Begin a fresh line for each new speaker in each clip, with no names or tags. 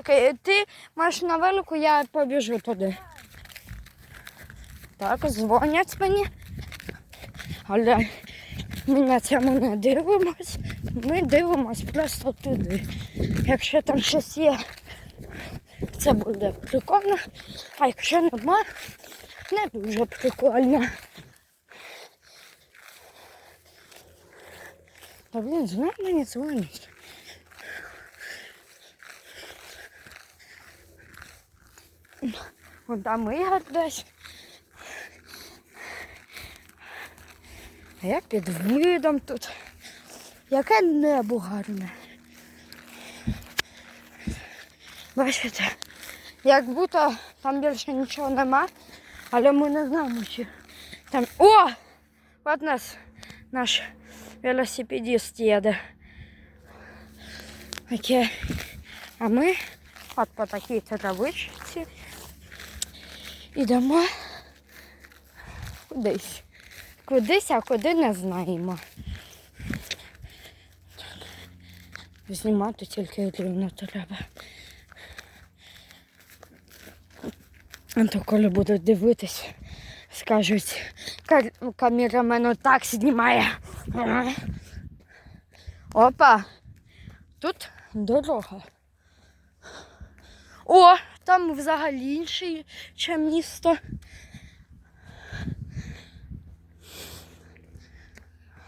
Окей, Ти маєш на велику, я побіжу туди. Так, дзвонять мені. Але ми на цьому не дивимось. Ми дивимось просто туди. Якщо там щось є, це буде прикольно. А якщо нема, не дуже прикольно. Та блін, знов мені дзвонять. Вон там Ігор десь. А я під видом тут. Яке небо гарне. Бачите, як будто там більше нічого нема, але ми не знаємо, чи там. О! От нас наш велосипедист їде. Окей. А ми от по такій травичці Ідемо кудись. Кудись, а куди не знаємо. Знімати тільки рівно треба. А то коли будуть дивитись, скажуть, «Кар- камерамен так знімає. Опа, тут дорога. О, там взагалі інше ще місто.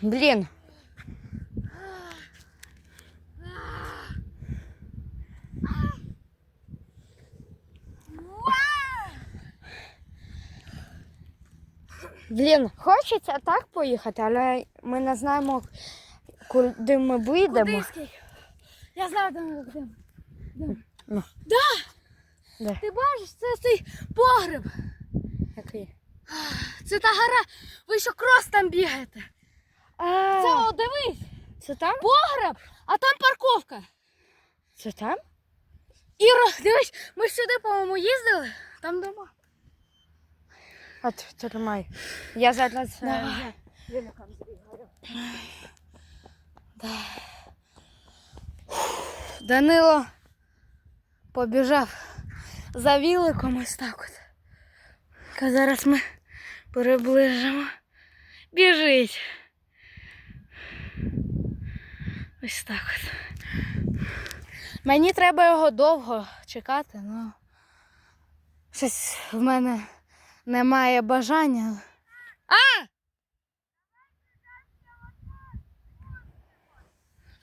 Блін. Блін, хочеться так поїхати, але ми не знаємо, куди ми вийдемо.
Кудиський. Я знаю, де ми будемо.
Ну.
Да!
Де?
Ти бачиш, це цей погреб.
Який?
Це та гора. Ви що крос там бігаєте?
А,
Це о, дивись,
це там?
погреб, а там парковка.
Це там?
Іро, дивись, ми ж сюди, по-моєму, їздили. Там дома.
От, тримай. Я зараз е,
Давай.
великом збігаю.
Данило побіжав за віликом ось так от. А зараз ми приближимо. Біжить. Ось так от. Мені треба його довго чекати, ну щось в мене немає бажання. А!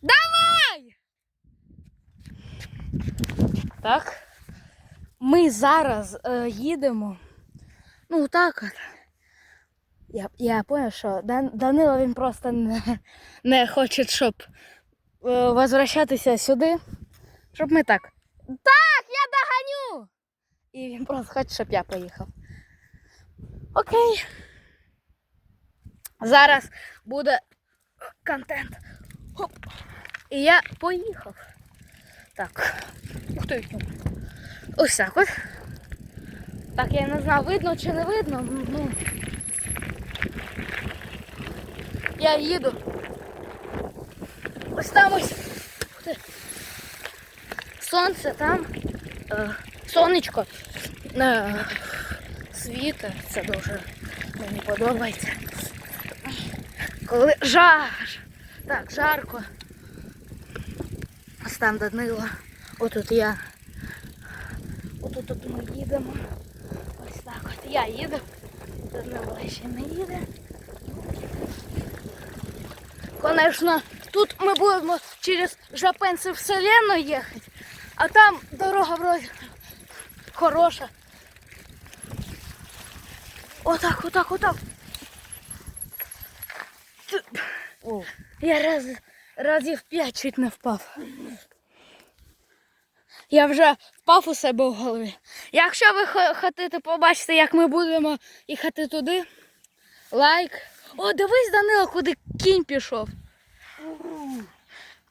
Давай! Так. Ми зараз е, їдемо. Ну, так от. Я, я поняв, що Дан, Данило він просто не, не хоче, щоб е, возвращатися сюди. Щоб ми так. Так, я доганю! І він просто хоче, щоб я поїхав. Окей. Зараз буде контент. Хоп. І я поїхав. Так. Ух ти. Ось так от. Так, я не знаю, видно чи не видно. Ну. Я їду. Ось там ось. Сонце там. Е, сонечко. Е, світе. Це дуже мені подобається. Коли жар. Так, жарко. Ось там Данило. Отут я. Тут ми їдемо. Ось так от я їду. Данило ще не їде. Конечно, тут ми будемо через Жапенцев Вселенну їхати, а там дорога вроде хороша. Отак, отак, отак. Я раз, разів п'ять чуть не впав. Я вже впав у себе в голові. Якщо ви хо- хочете побачити, як ми будемо їхати туди, лайк. О, дивись, Данило, куди кінь пішов.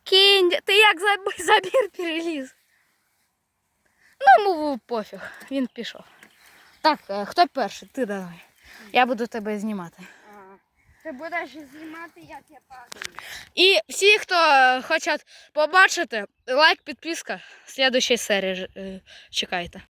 Кінь, ти як забір переліз. Ну, йому пофіг, він пішов. Так, е, хто перший? Ти давай. Я буду тебе знімати.
Ти будеш знімати, як я падаю.
І всі, хто хочуть побачити, лайк, підписка. Слідущої серії е, чекайте.